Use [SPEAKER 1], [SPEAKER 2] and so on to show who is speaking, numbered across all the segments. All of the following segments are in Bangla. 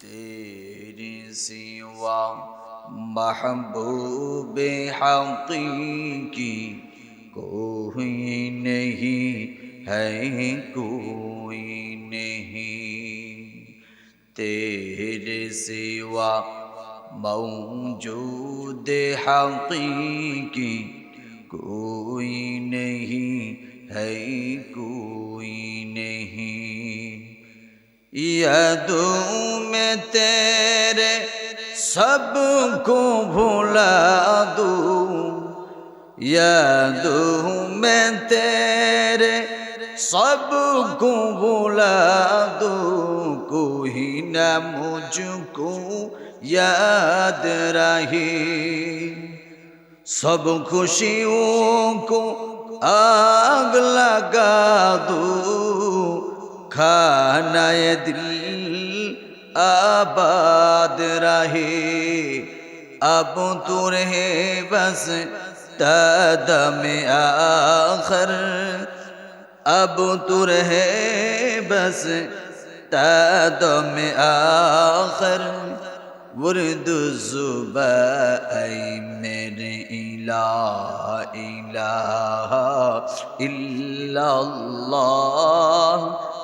[SPEAKER 1] تیری سوا محبوب حقیقی کوئی نہیں ہے، کوئی نہیں۔ تیرے سوا موجود حقیقی کوئی نہیں ہے، کوئی نہیں۔ یادوں میں تیرے سب کو بھلا دوں یادوں میں تیرے سب کو بھلا دوں کوئی نہ مجھ کو یاد رہی سب خوشیوں کو آگ لگا دوں খানায় দিল আবাদ রাহে আব তুর হে বস তদমে আখর আব তুর হে বস تدم آخر ورد زبائی میرے الہ الہ الا اللہ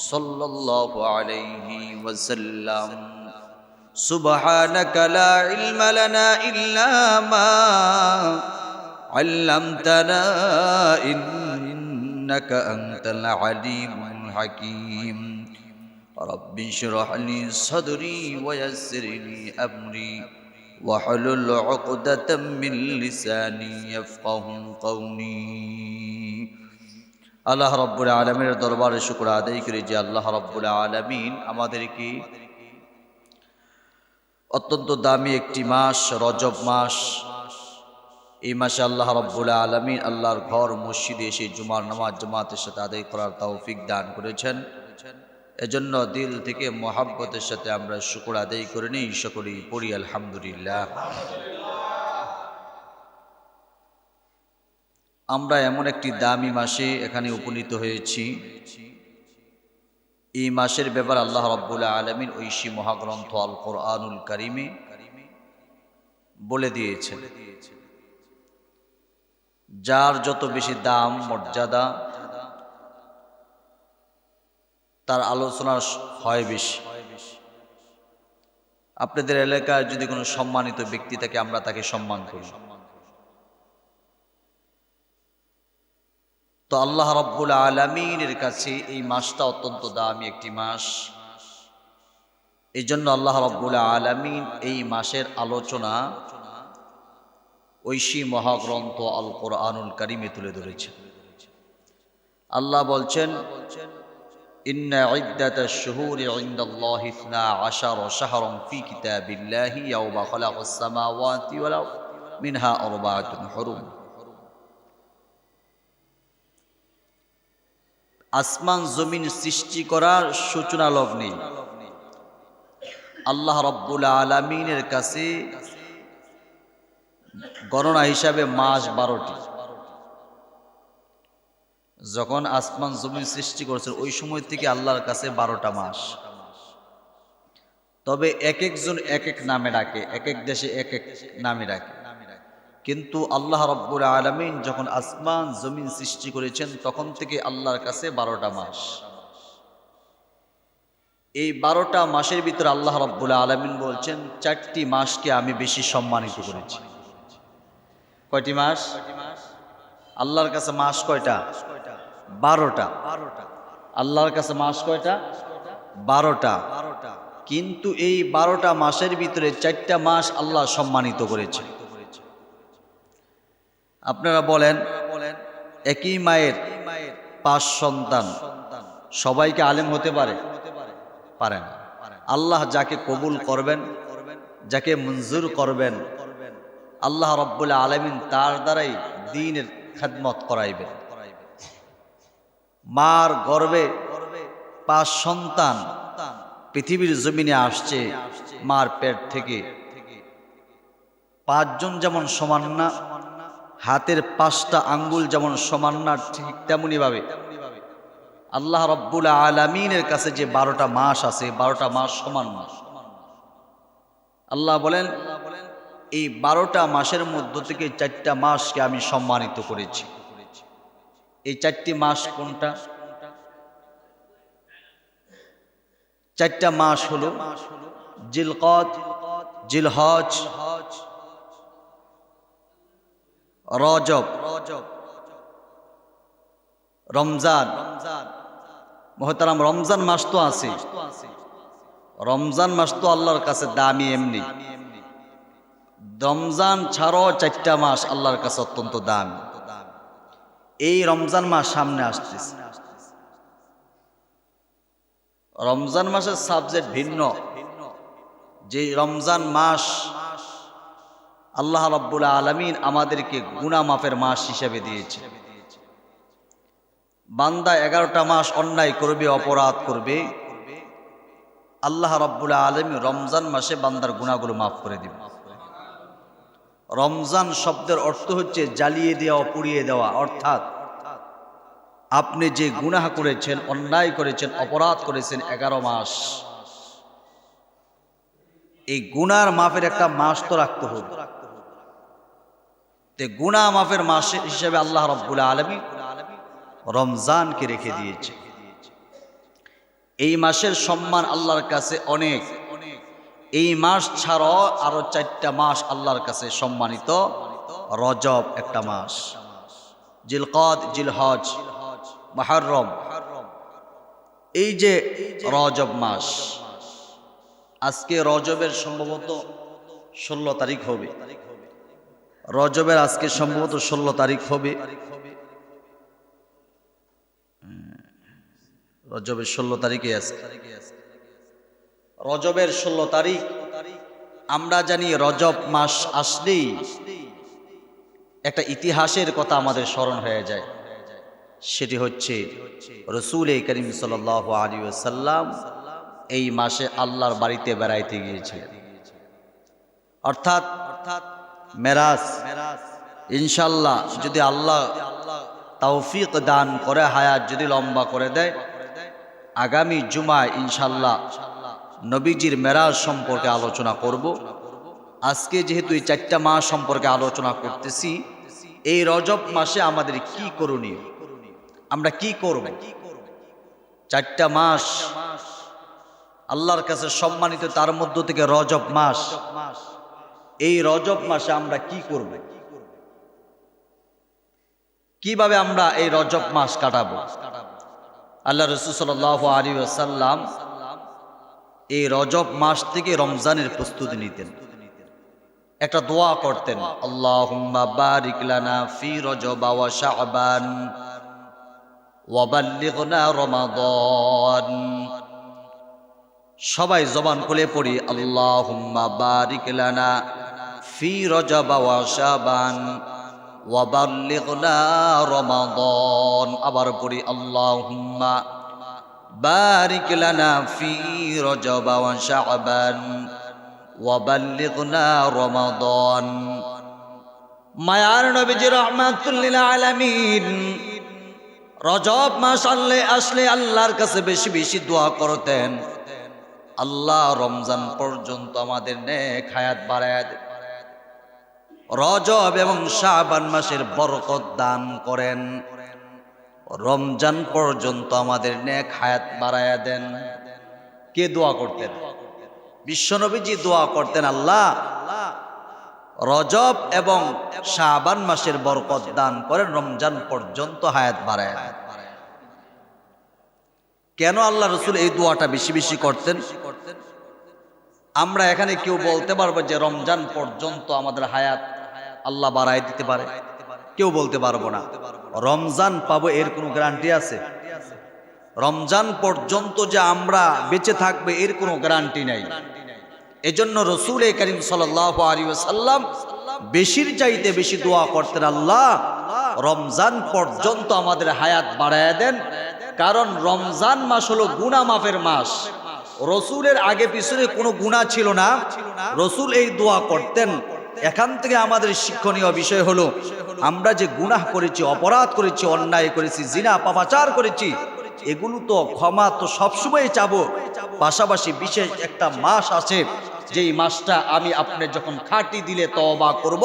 [SPEAKER 1] সাল্লাল্লাহু আলাইহি ওয়াসাল্লাম, সুবহানাকা লা ইলমা লানা ইল্লা মা আল্লামতানা ইন্নাকা আনতাল আলিমুল হাকীম। رب اشرح لي صدري ويسر لي أمري واحلل عقدة من لساني يفقه قولي আল্লাহ রব্বুল আলমীর দরবারে শুক্র আদায় করি যে আল্লাহ রব্বুল আলমিন আমাদেরকে অত্যন্ত দামি একটি মাস, রজব মাস। এই মাসে আল্লাহ রব্বুল আলমিন আল্লাহর ঘর, মসজিদে এসে জুমার নামাজ, জমাতের সাথে আদায় করার তৌফিক দান করেছেন। এজন্য দিল থেকে মোহাব্বতের সাথে আমরা শুকুর আদায় করে নিই। সকলেই পড়ি, আলহামদুলিল্লাহ। আমরা এমন একটি দামি মাসে এখানে উপনীত হয়েছি। এই মাসের ব্যাপার আল্লাহ রব্বুল আলমিন ঐশী মহাগ্রন্থ আল কোরআনুল করিমে বলে দিয়েছেন। যার যত বেশি দাম, মর্যাদা, তার আলোচনা হয় বেশি। আপনাদের এলাকায় যদি কোনো সম্মানিত ব্যক্তি থাকে, আমরা তাকে সম্মান করি। তো আল্লাহ রব্বুল আলমিনের কাছে এই মাসটা অত্যন্ত দামি একটি মাস এই জন্য আল্লাহ রব্বুল আলমিন এই মাসের আলোচনা ঐশী মহাগ্রন্থ আল কোরআনুল করিমে তুলে ধরেছেন আল্লাহ বলছেন إن عدة الشهور عند الله اثنا عشر شهرا في كتاب الله يوم خلق السماوات والأرض منها أربعة حرم আসমান জমিন সৃষ্টি করার সূচনা লগ্নে আল্লাহ রব্বুল আলমিনের কাছে গণনা হিসাবে মাস বারোটি। যখন আসমান জমিন সৃষ্টি করেছেন, ওই সময় থেকে আল্লাহর কাছে বারোটা মাস। তবে এক একজন এক এক নামে ডাকে এক এক দেশে এক এক নামে ডাকে। কিন্তু আল্লাহ রব্বুর আলমিন যখন আসমান, জমিন সৃষ্টি করেছেন, তখন থেকে আল্লাহর কাছে বারোটা মাস। এই বারোটা মাসের ভিতরে আল্লাহ রব্বুল আলমিন বলছেন, চারটি মাসকে আমি বেশি সম্মানিত করেছি। কয়টি মাস? আল্লাহর কাছে মাস কয়টা? বারোটা। আল্লাহর কাছে মাস কয়টা? বারোটা। কিন্তু এই বারোটা মাসের ভিতরে চারটা মাস আল্লাহ সম্মানিত করেছে। আপনারা বলেন বলেন একই মায়ের মায়ের পাঁচ সন্তান। সবাইকে আলেম হতে পারে? পারে না। আল্লাহ যাকে কবুল করবেন, যাকে মঞ্জুর করবেন, আল্লাহ রব্বুল আলমিন তার দ্বারাই দিনের খেদমত করাইবেন। মার গর্বে পাঁচ সন্তান পৃথিবীর জমিনে আসছে, মার পেট থেকে। পাঁচজন যেমন সমান না হাতের পাঁচটা আঙ্গুল যেমন সমান না ঠিক তেমনি ভাবে আল্লাহ রব্বুল আলমিনের কাছে যে বারোটা মাস আছে, বারোটা মাস সমান না আল্লাহ বলেন, এই বারোটা মাসের মধ্য থেকে চারটা মাসকে আমি সম্মানিত করেছি। এই চারটি মাস কোনটা? চারটা মাস হলো জিলকত, জিলহজ রজব, রমজান, মহতারাম, রমজান মাস তো আছে। রমজান মাস তো আল্লাহর কাছে দামি এমনি। রমজান ছাড়াও চারটা মাস আল্লাহর কাছে অত্যন্ত দামি। এই রমজান মাস সামনে আসতেছে। রমজান মাসের সাবজেক্ট ভিন্ন। যে রমজান মাস আল্লাহ রব্বুল আলমিন আমাদেরকে গুনা মাফের মাস হিসেবে দিয়েছে। বান্দা এগারোটা মাস অন্যায় করবে, অপরাধ করবে, আল্লাহ রব্বুল আলমী রমজান মাসে বান্দার গুণাগুলো মাফ করে দিবে। রমজান শব্দের অর্থ হচ্ছে জ্বালিয়ে দেওয়া, পুড়িয়ে দেওয়া, অর্থাৎ আপনি যে গুনাহ করেছেন, অন্যায় করেছেন, অপরাধ করেছেন এগারো মাস, এই গুনার মাফের একটা মাস তো রাখতে হবে। তে গুনা মাফের মাস হিসেবে আল্লাহ রব্বুল আলমী রমজানকে রেখে দিয়েছে। এই মাসের সম্মান আল্লাহর কাছে অনেক। এই মাস ছাড়াও আরও চারটা মাস আল্লাহর কাছে সম্মানিত রজব একটা মাস। জিলকদ, জিলহজ, মাহরম। এই যে রজব মাস, আজকে রজবের সম্ভবত ষোলো তারিখ হবে। রজবের আজকে সম্ভবত ষোলো তারিখ হবে। রজবের ষোলো তারিখে আছে। রজবের ষোলো তারিখ, আমরা জানি রজব মাস আসলেই একটা ইতিহাসের কথা আমাদের স্মরণ হয়ে যায়। সেটি হচ্ছে রসুল করিম সাল আলী সাল্লাম এই মাসে আল্লাহর বাড়িতে বেড়াইতে গিয়েছিলেন। অর্থাৎ অর্থাৎ মেরাজ, ইনশাল্লাহ যদি আল্লাহ তৌফিক দান করে, হায়াত যদি লম্বা করে দেয়, আগামী জুমায় ইনশাল্লাহ নবীজির মেরাজ সম্পর্কে আলোচনা করব। আজকে যেহেতু এই চারটা মাস সম্পর্কে আলোচনা করতেছি, এই রজব মাসে আমাদের কি করণীয়? আমরা কি করব? চারটা মাস আল্লাহর কাছে সম্মানিত, তার মধ্য থেকে রজব মাস। এই রজব মাসে আমরা কি করব? কীভাবে আমরা এই রজব মাস কাটাবো? আল্লাহ রসুল সাল আলী আসাল্লাম এই রজব মাস থেকে রমজানের প্রস্তুতি নিতেন। একটা দোয়া করতেন লানা ফি সবাই জবান খুলে পড়ি লানা ফি রজব ওয়া শাবান, ওয়া বাল্লিগনা রমাদান। আবার পড়ি, আল্লাহুম্মা বারিক লানা ফি রজব ওয়া শাবান, ওয়া বাল্লিগনা রমাদান। মায়ার নবীজি রহমাতুল্লিল আলামিন, রজব মাস আনলে আসলে আল্লাহর কাছে বেশি বেশি দোয়া করতেন। আল্লাহ রমজান পর্যন্ত আমাদের নেক হায়াত বাড়ায় রজব এবং শাবান মাসের বরকত দান করেন। রমজান পর্যন্ত আমাদের নেক হায়াত বাড়ায়া দেন। কে দোয়া করতেন? বিশ্বনবীজি দোয়া করতেন, আল্লাহ, রজব এবং শাবান মাসের বরকত দান করেন, রমজান পর্যন্ত হায়াত বাড়ায়। কেন আল্লাহ রসুল এই দোয়াটা বেশি বেশি করতেন? আমরা এখানে কেউ বলতে পারব যে রমজান পর্যন্ত আমাদের হায়াত আল্লাহ বাড়ায় দিতে পারে। কেউ বলতে পারব না। রমজান পাবো এর কোনো গ্যারান্টি আছে? রমজান পর্যন্ত যে আমরা বেঁচে থাকবে এর কোনো গ্যারান্টি নাই। এজন্য রসুল করিম সাল্লাম বেশির চাইতে বেশি দোয়া করতেন, আল্লাহ, রমজান পর্যন্ত আমাদের হায়াত বাড়ায় দেন। কারণ রমজান মাস হলো গুনা মাফের মাস। রসুলের আগে পিছনে কোনো গুণা ছিল না। রসুল এই দোয়া করতেন এখান থেকে আমাদের শিক্ষণীয় বিষয় হলো, আমরা যে গুনাহ করেছি, অপরাধ করেছি, অন্যায় করেছি, জিনা, পাপাচার করেছি, এগুলো তো ক্ষমা তো সবসময় চাবো। পাশাপাশি বিশেষ একটা মাস আছে, যেই মাসটা আমি আপনি যখন খাটি দিলে তবা করব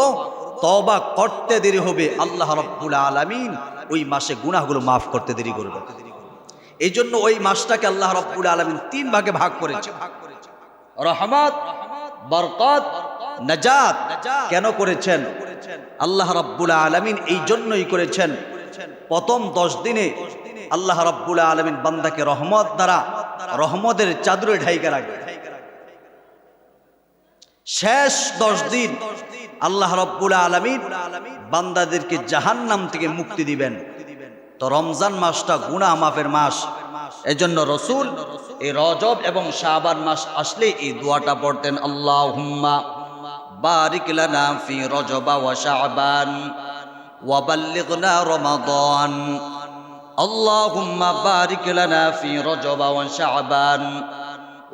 [SPEAKER 1] তবা করতে দেরি হবে, আল্লাহ রব্বুল আলামিন ওই মাসে গুনাহগুলো মাফ করতে দেরি করবে এই জন্য ওই মাসটাকে আল্লাহ রব্বুল আলমিন তিন ভাগে ভাগ করেছে। রহমত, বরকত নাজাত কেন করেছেন? আল্লাহ রব্বুল আলমিন এই জন্যই করেছেন। প্রথম দশ দিনে আল্লাহ রব্বুল আলমিন বান্দাকে রহমত দ্বারা রহমতের চাদরে ঢাইকে রাখবে শেষ দশ দিন আল্লাহ রব্বুল আলমিন বান্দাদেরকে জাহান্নাম থেকে মুক্তি দিবেন। তো রমজান মাসটা গুনা মাফের মাস। এজন্য রসুল এই রজব এবং শাবান মাস আসলে এই দোয়াটা পড়তেন আল্লাহ হুম্মা বারিক লানা ফি রজবা ওয়া শাবান ওয়া বাল্লিগনা রমাদান। আল্লাহুম্মা বারিক লানা ফি রজবা ওয়া শাবান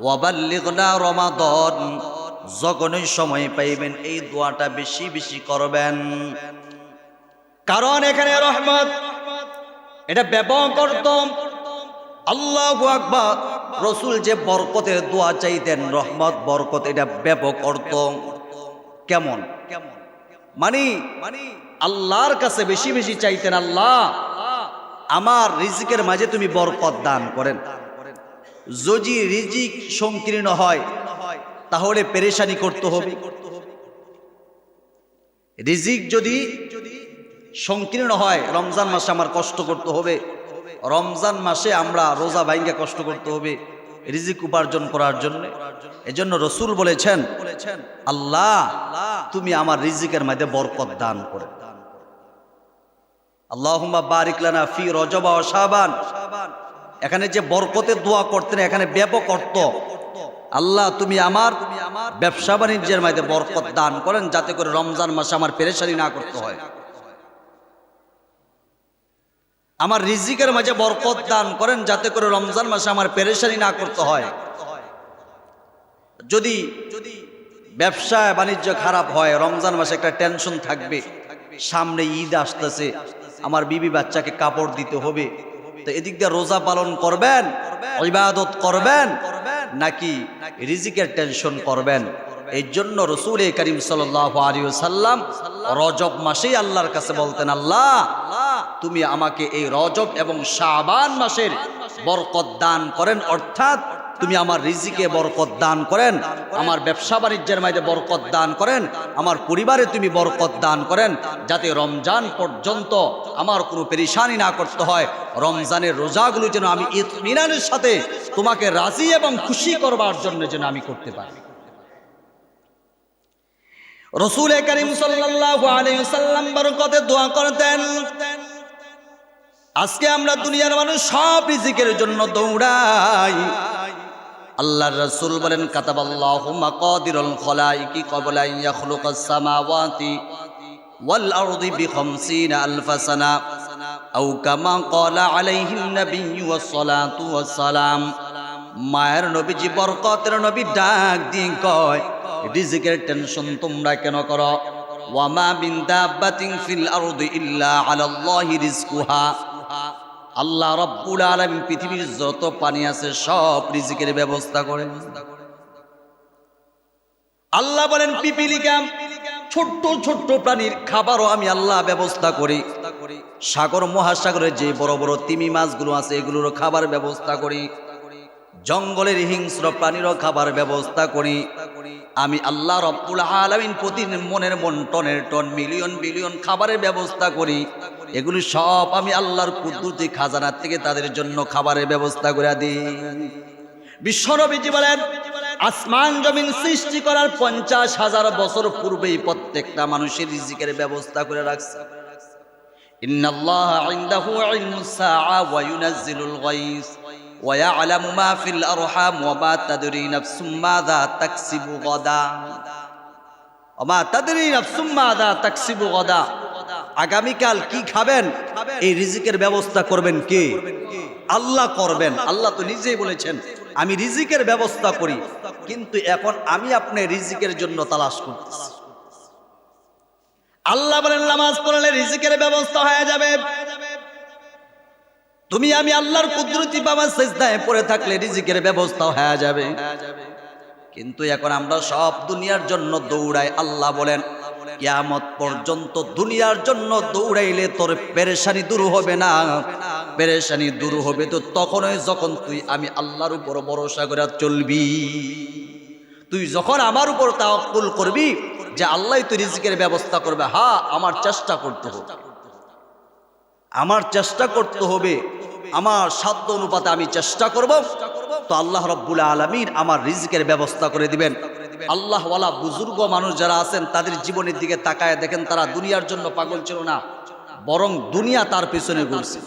[SPEAKER 1] ওয়া বাল্লিগনা সময় পাইবেন এই দোয়াটা বেশি বেশি করবেন। কারণ এখানে রহমত, এটা ব্যবহার করতাম। আল্লাহ আকবর, রসুল যে বরকতের দোয়া চাইতেন, রহমত, বরকত, এটা ব্যাপক অর্থ কেমন? কেমন মানে মানে আল্লাহর কাছে বেশি বেশি চাইতেন, আল্লাহ, আমার রিজিকের মাঝে তুমি বরকত দান করেন। যদি রিজিক সংকীর্ণ হয়, তাহলে পেরেশানি করতে হবে। রিজিক যদি সংকীর্ণ হয়, রমজান মাসে আমার কষ্ট করতে হবে। রমজান মাসে আমরা রোজা ভাইঙ্গা কষ্ট করতে হবে। রিজিক উপার্জন করার জন্য। এজন্য রসুল বলেছেন, আল্লাহ, তুমি আমার রিজিকের মধ্যে বরকত দান করে। আল্লাহুম্মা বারিক লানা ফি রজবা এখানে যে বরকতের দোয়া করতেন, এখানে ব্যাপক অর্থ। আল্লাহ, তুমি আমার ব্যবসা বাণিজ্যের মধ্যে বরকত দান করেন, যাতে করে রমজান মাসে আমার পেরেশানি না করতে হয়। আমার রিজিকের মাঝে বরকত দান করেন যাতে করে রমজান মাসে আমার পেরেশানি না করতে হয়। যদি যদি ব্যবসা বাণিজ্য খারাপ হয়, রমজান মাসে একটা টেনশন থাকবে। সামনে ঈদ আসতেছে, আমার বিবি বাচ্চাকে কাপড় দিতে হবে। তো এদিক দিয়ে রোজা পালন করবেন, ইবাদত করবেন, নাকি রিজিকের টেনশন করবেন? এই জন্য রসুল করিম সাল্লাম রজব মাসেই আল্লাহর কাছে বলতেন আল্লাহ তুমি আমাকে এই রজব এবং শাবান মাসের বরকত দান করেন অর্থাৎ তুমি আমার রিজিকে বরকত দান করেন। আমার ব্যবসা বাণিজ্যের মাঝে বরকত দান করেন আমার পরিবারে তুমি বরকত দান করেন যাতে রমজান পর্যন্ত আমার কোনো পেরেশানি না করতে হয়। রমজানের রোজাগুলো যেন আমি ইতমিনানের সাথে তোমাকে রাজি এবং খুশি করবার জন্য যেন আমি করতে পারি। রসুল করিম সাল্লাম বরকতে দোয়া করতেন। আজকে আমরা দুনিয়ার মানুষ সব রিজিকের জন্য দৌড়াই। আল্লাহর রাসূল বলেন কাতাবাল্লাহু মাকাদিরুল খলাইকি ক্বাবলা ইয়াখলুকাস সামাওয়াতি ওয়াল আরদি বিখামসিনা আলফ সানা আও কামা ক্বালা আলাইহিন নাবিয়্যু ওয়াস সালাতু ওয়াস সালাম। মায়ের নবীজি বরকতের নবী ডাক দিয়ে কয়, রিজিকের টেনশন তোমরা কেন করো? ওয়ামা মিন দাব্বাতিন ফিল আরদি ইল্লা আলাল্লাহি আল্লাহ রব্বুল আলামিন পৃথিবীর যত পানি আছে সব রিজিকের ব্যবস্থা করেন আল্লাহ বলেন, পিপিলিকা, ছোট্ট ছোট্ট প্রাণীর খাবারও আমি আল্লাহ ব্যবস্থা করি। সাগর, মহাসাগরে যে বড় বড় তিমি মাছগুলো আছে এগুলোরও খাবার ব্যবস্থা করি। জঙ্গলের হিংস্র প্রাণীরও খাবার ব্যবস্থা করি। আমি আল্লাহ রব্বুল আলমিন প্রতিদিন মনের মন, টনের টন, মিলিয়ন বিলিয়ন খাবারের ব্যবস্থা করি। এগুলি সব আমি আল্লাহর কুদরতি খাজানার থেকে তাদের জন্য খাবারের ব্যবস্থা করে দিই। বিশ্বনবীজি বলেন, আসমান জমিন সৃষ্টি করার পঞ্চাশ হাজার বছর পূর্বেই প্রত্যেকটা মানুষের রিজিকের ব্যবস্থা করে রাখছে। ইন্নাল্লাহ ইন্দাহু ওয়া ইউনাজ্জিলুল গায়স ওয়া আলামু মা ফিল আরহাম ওয়া মা তাদরি নাফসুম মাযা তাকসিবু গাদা ওয়া তাদরি নাফসুম মাযা আগামীকাল কি খাবেন? এই রিজিকের ব্যবস্থা করবেন কে? আল্লাহ করবেন। আল্লাহ তো নিজেই বলেছেন, আমি রিজিকের ব্যবস্থা করি, কিন্তু এখন আমি আপনি রিজিকের জন্য তালাশ করতেছি। আল্লাহ বলেন, নামাজ পড়লে রিজিকের ব্যবস্থা হয়ে যাবে। তুমি আমি আল্লাহর কুদরতি বাবা সেজদায় পড়ে থাকলে রিজিকের ব্যবস্থা হয়ে যাবে। কিন্তু এখন আমরা সব দুনিয়ার জন্য দৌড়াই, আল্লাহ বলেন, কিয়ামত পর্যন্ত দুনিয়ার জন্য দৌড়াইলে তোর পেরেশানি দূর হবে না। পেরেশানি দূর হবে তো তখনই যখন তুই আমি আল্লাহর উপর ভরসা করে চলবি, তুই যখন আমার উপর তা তাওয়াক্কুল করবি যে আল্লাহ তুই রিজিকের ব্যবস্থা করবে হা আমার চেষ্টা করতে হবে। আমার চেষ্টা করতে হবে, আমার সাধ্য অনুপাতে আমি চেষ্টা করব। তো আল্লাহ রব্বুল আলমিন আমার রিজিকের ব্যবস্থা করে দিবেন। আল্লাহওয়ালা বুজুর্গ মানুষ যারা আছেন, তাদের জীবনের দিকে তাকায় দেখেন, তারা দুনিয়ার জন্য পাগল ছিল না, বরং দুনিয়া তার পেছনে ঘুরছে।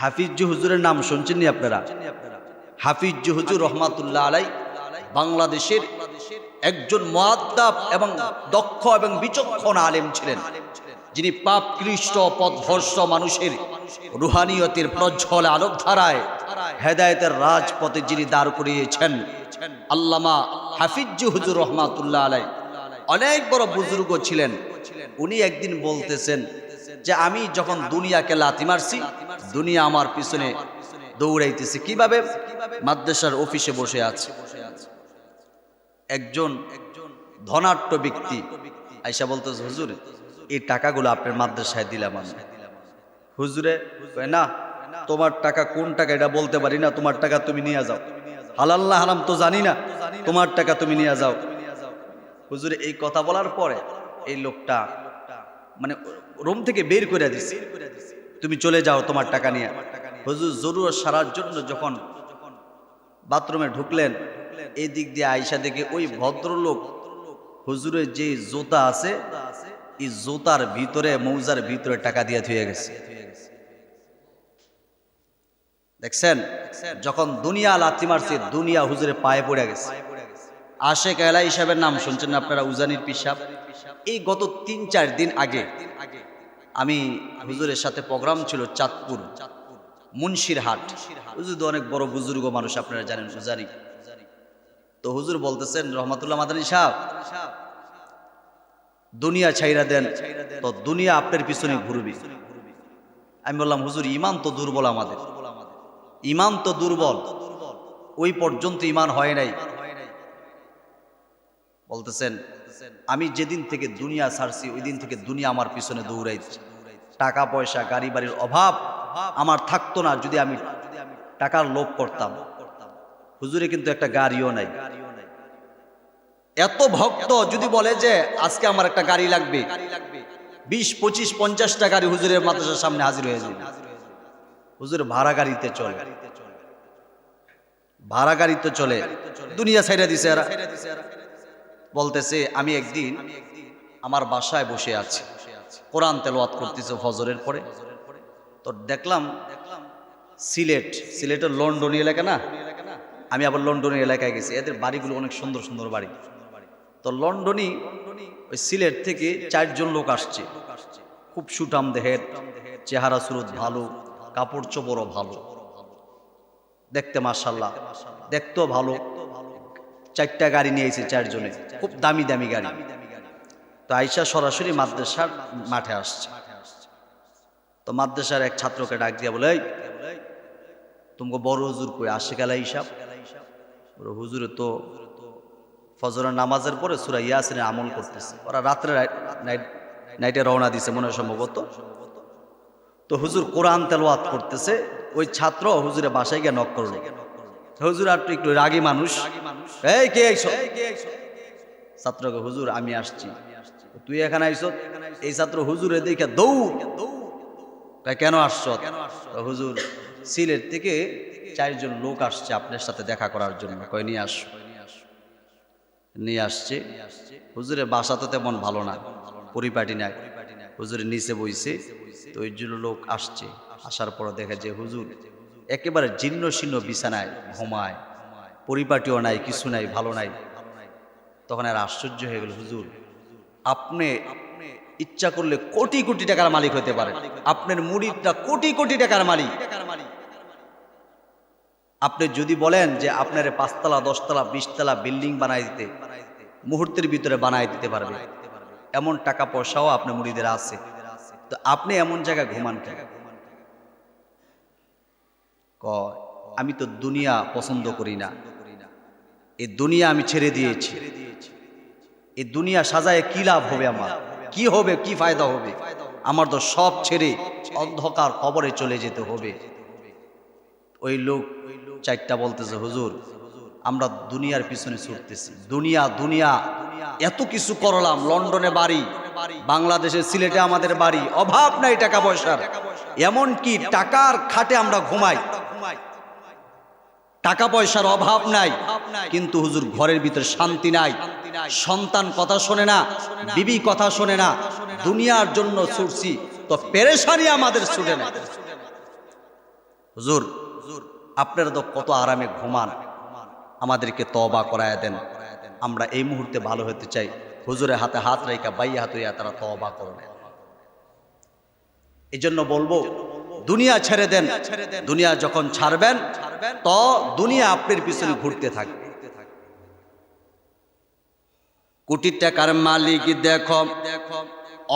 [SPEAKER 1] হাফিজ হুজুরের নাম শুনছেন নি আপনারা? হাফিজ হুজুর রহমাতুল্লাহ আলাই বাংলাদেশের একজন মোয়াদ্দাব এবং দক্ষ এবং বিচক্ষণ আলেম ছিলেন। যিনি পাপ কৃষ্ট পথভর্ষ মানুষের রুহানিয়তের প্রজ্জ্বল আলোকধারায় হেদায়েতের রাজপথে যিনি দাঁড় করিয়েছেন, আল্লামা হাফিজ হুজুর রহমাতুল্লাহ আলাই অনেক বড় বুজুর্গ ছিলেন। উনি একদিন বলতেছেন যে, আমি যখন দুনিয়াকে লাথি মারছি, দুনিয়া আমার পিছনে দৌড়াইতেছে। কীভাবে? মাদ্রাসার অফিসে বসে আছে। একজন ধনাট্য ব্যক্তি আইসা বলতেছে, হুজুর এই টাকাগুলো আপনার মাদ্রাসায় দিলাম আমি। হুজুরে না, তোমার টাকা কোন টাকা? এটা বলতে পারি না। তোমার টাকা তুমি নিয়ে যাও। হালাল্লাহ হারাম তো জানি না। তোমার টাকা তুমি নিয়ে যাও। হুজুরে, এই কথা বলার পরে এই লোকটা মানে রুম থেকে বের করে দিছে। তুমি চলে যাও তোমার টাকা নিয়ে। হুজুর জরুর সারার জন্য যখন বাথরুমে ঢুকলেন এই দিক দিয়ে আয়সা দেখে ওই ভদ্রলোক হুজুরের যে জোতা আছে এই জুতার ভিতরে, মৌজার ভিতরে টাকা দিয়ে থুয়ে গেছে। দেখছেন? যখন দুনিয়া লাথি মারছে দুনিয়া হুজুরে পায়ে পড়ে গেছে। আশেক এলা হিসাবের নাম শুনছেন আপনারা? উজানির পিসাব। এই গত তিন চার দিন আগে আমি হুজুরের সাথে প্রোগ্রাম ছিল চাঁদপুর, মুন্সির হাট। হুজুর তো অনেক বড় বুজুর্গ মানুষ, আপনারা জানেন, উজানি। তো হুজুর বলতেছেন, রহমাতুল্লাহ মাদানী সাহেব দুনিয়া ছাইরা দেন, তো দুনিয়া আপনার পিছনে ঘুরবি। আমি বললাম, হুজুর ইমান তো দুর্বল আমাদের। ইমান তো দুর্বল। ওই পর্যন্ত ইমান হয় নাই। বলতেছেন, আমি যেদিন থেকে দুনিয়া ছাড়ছি, ওই দিন থেকে দুনিয়া আমার পিছনে দৌড়াইছে। টাকা পয়সা, গাড়ি বাড়ির অভাব আমার থাকতো না যদি আমি টাকার লোভ করতাম। হুজুরে কিন্তু একটা গাড়িও নাই। এত ভক্ত যদি বলে যে, আজকে আমার একটা গাড়ি লাগবে। বিশ, পঁচিশ, পঞ্চাশটা গাড়ি হুজুরের মাদ্রাসার সামনে হাজির হয়ে যাবে। হুজুর ভাড়া গাড়িতে চলে। ভাড়া গাড়িতে চলে। দুনিয়া ছাইরা দিছে বলতেছে, আমি একদিন আমার বাসায় বসে আছি। কোরআন তেলাওয়াত করতেছে ফজরের পরে। তো দেখলাম সিলেট, সিলেটের লন্ডনী এলাকা না? আমি আবার লন্ডনী এলাকায় গেছি। এদের বাড়িগুলো অনেক সুন্দর সুন্দর বাড়ি। তো লন্ডনী ওই সিলেট থেকে চারজন লোক আসছে। খুব সুটাম দেহের চেহারা সুরত ভালো কাপড় চোপড়ও ভালো। দেখতে মার্শাল্লাহ দেখতেও ভালো। চারটা গাড়ি নিয়েছে চারজনে খুব দামি দামি গাড়ি। তো আইসা সরাসরি মাদ্রাসার মাঠে আসছে। তো মাদ্রাসার এক ছাত্রকে ডাক দিয়া বলে "এই, তোমাকে বড় হুজুর কই? আসে গেলা হিসাব হুজুরে তো ফজরের নামাজের পরে সুরা ইয়াসিনের আমল করতেছে। ওরা রাত্রে নাইটে রওনা দিছে মনে সম্ভবত। তো হুজুর কোরআন তেলাওয়াত করতেছে। ওই ছাত্র হুজুরে বাসায় গিয়ে নক করল। হুজুর আর একটু রাগী মানুষ। এই কে ছাত্রকে, হুজুর, আমি আসছি। তুই এখানে আইছ? এই ছাত্র হুজুরে দেখে দৌড়। কেন আসছ? হুজুর, সিলেট থেকে চারজন লোক আসছে আপনার সাথে দেখা করার জন্য। কয়, নিয়ে আস। নিয়ে আসছে। হুজুরের বাসা তো তেমন ভালো না, পরিপাটি নাই হুজুরের নিচে বইছে, তো ওই জন্য লোক আসছে। আসার পর দেখে যে হুজুর একেবারে জীর্ণ শীর্ণ বিছানায় ঘুমায়। পরিপাটিও নাই, কিছু নাই, ভালো নাই। তখন আর আশ্চর্য হয়ে গেল, হুজুর, আপনি ইচ্ছা করলে কোটি কোটি টাকার মালিক হতে পারে আপনার মুড়িটা কোটি কোটি টাকার মালিক। আপনি যদি বলেন যে আপনার পাঁচতলা, দশতলা, বিশতলা বিল্ডিং বানাই দিতে, মুহূর্তের ভিতরে বানাই দিতে পারবে। এমন টাকা পয়সাও আপনার মুড়িদের আছে। তো আপনি এমন জায়গায় ঘুমান কেন? কয়, আমি তো দুনিয়া পছন্দ করি না। এই দুনিয়া আমি ছেড়ে দিয়েছি। এই দুনিয়া সাজায় কি লাভ হবে আমার? কি হবে, কি ফায়দা হবে? আমার তো সব ছেড়ে অন্ধকার কবরে চলে যেতে হবে। ওই লোক চারটা বলতেছে, হুজুর, আমরা দুনিয়ার পিছনে ছুটতেছি। দুনিয়া দুনিয়া, এত কিছু করলাম, লন্ডনে বাড়ি, বাংলাদেশের সিলেটে আমাদের বাড়ি, অভাব নাই টাকা পয়সার। এমন কি টাকার খাটে আমরা ঘুমাই? টাকা পয়সার অভাব নাই, কিন্তু হুজুর, ঘরের ভিতরে শান্তি নাই। সন্তান কথা শোনে না, বিবি কথা শোনে না। দুনিয়ার জন্য ছুটছি, তো পেরেশানি আমাদের ছুটে না। হুজুর আপনারা তো কত আরামে ঘুমান। আমাদেরকে তবা করায় দেন। আমরা এই মুহূর্তে ভালো হতে চাই। হুজুরের হাতে হাত রেখা বাইয়া হাত হইয়া তারা তবা করবেন এই জন্য বলব, দুনিয়া ছেড়ে দেন। দুনিয়া যখন ছাড়বেন, তো দুনিয়া আপনার পিছনে ঘুরতে থাকবে। কোটি টাকার মালিক দেখো,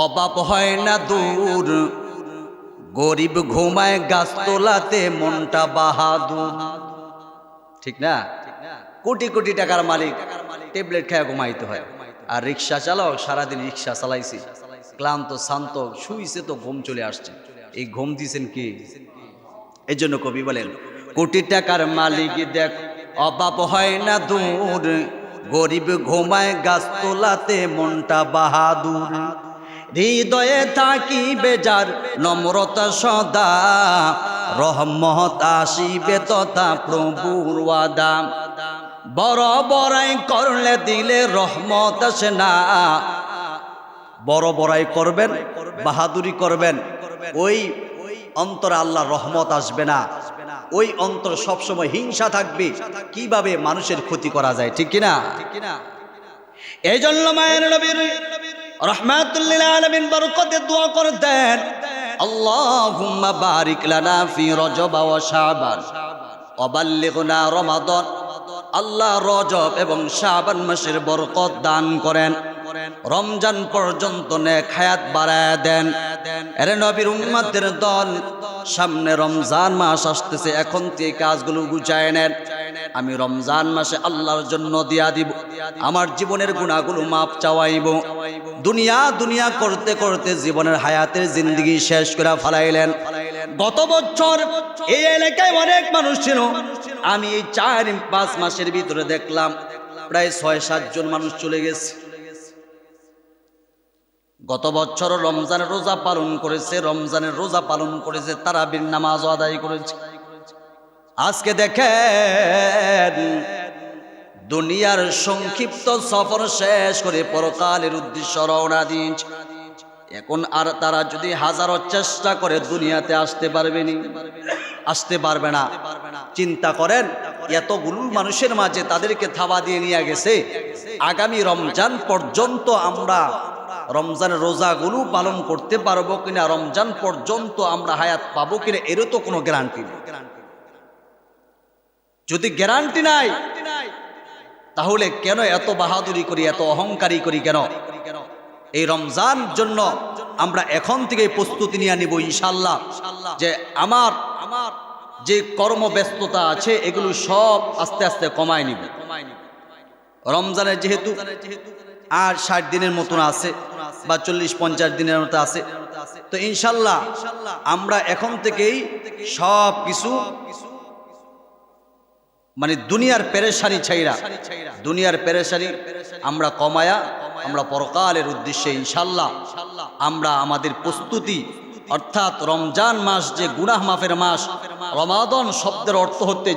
[SPEAKER 1] অভাব হয় না দূর। গরিব ঘুমায় গাছতলাতে, মনটা বাহাদুর। ঠিক না? কোটি কোটি টাকার মালিক, ট্যাবলেট খেয়ে ঘুমাইতে হয়। আর রিক্সা চালক সারাদিন রিক্সা চালাইছি। ক্লান্ত, শান্ত, শুইছে তো ঘুম চলে আসছে। এই ঘুম দিছেন কি? এই জন্য কবি বলেন, কোটি টাকার মালিক দেখ, অভাব হয় না দূর। গরিব ঘুমায় গাছ তোলাতে মনটা বাহাদুর। হৃদয়ে থাকি বেজার নম্রতা সদা, রহমত আসিবে তথা প্রভুর ওয়াদা। বড় বড়াই করলে দিলে রহমত আসে না। বড় বড়াই করবেন, বাহাদুরি করবেন, ওই অন্তরে আল্লাহ রহমত আসবে না। ওই অন্তর সবসময় হিংসা থাকবে, কীভাবে মানুষের ক্ষতি করা যায়, ঠিক কিনা? এই জন্য মায়ের নবীর রহমাতুল্লিল আলমিন বরকতে দোয়া করতেন। আল্লাহুম্মা বারিক লানা ফি রজব ওয়া শাবান অবাল্লিগনা রমাদান। আল্লাহ রজব এবং শাবান মাসের বরকত দান করেন। রমজান পর্যন্ত নেক হায়াত বাড়ায় দেন। এরে নবীর উম্মাদের দল সামনে রমজান মাস আসতেছে, এখন থেকে কাজগুলো গুছায় নেন। আমি রমজান মাসে আল্লাহর জন্য দিয়া দিব। আমার জীবনের গুণাগুলো মাপ চাওয়াইব। দুনিয়া দুনিয়া করতে করতে জীবনের হায়াতের জিন্দগি শেষ করে ফালাইলেন। গত বছর এই এলাকায় অনেক মানুষ ছিল। আমি এই চার পাঁচ মাসের ভিতরে দেখলাম, প্রায় ছয় সাতজন মানুষ চলে গেছে। গত বছর রমজানের রোজা পালন করেছে, রমজানের রোজা পালন করেছে তারা বীর নামাজ আদায় করেছে। আজকে দেখেন, দুনিয়ার সংক্ষিপ্ত সফর শেষ করে পরকালের উদ্দেশ্য রওনা দিয়েছে। এখন আর তারা যদি হাজারো চেষ্টা করে দুনিয়াতে আসতে পারবেনি আসতে পারবে না। চিন্তা করেন এতগুলো মানুষের মাঝে তাদেরকে থাবা দিয়ে নিয়ে গেছে। আগামী রমজান পর্যন্ত আমরা রমজানের রোজাগুলো পালন করতে পারব কিনা, রমজান পর্যন্ত আমরা হায়াত পাবো কিনা, এরও তো কোনো গ্যারান্টি নেই। যদি গ্যারান্টি নাই, তাহলে কেন এত বাহাদুরি করি, এত অহংকারী করি কেন? এই রমজান জন্য আমরা এখন থেকে প্রস্তুতি নিয়ে নিব ইনশাল্লাহ যে আমার আমার যে কর্মব্যস্ততা আছে, এগুলো সব আস্তে আস্তে কমায় নিব। রমজানের যেহেতু আর ষাট দিনের মতন আছে বা চল্লিশ পঞ্চাশ দিনের মতো আছে, তো ইনশাল্লাহ আমরা এখন থেকেই সব কিছু মানে দুনিয়ার পেরেশানি ছাইরা দুনিয়ার পেরেশানি আমরা কমায়া আমরা পরকালের উদ্দেশ্যে ইনশাল্লাহ আমরা আমাদের প্রস্তুতি অর্থাৎ রমজান মাস যে গুনাহ মাফের মাস রমাদন শব্দের অর্থ হতে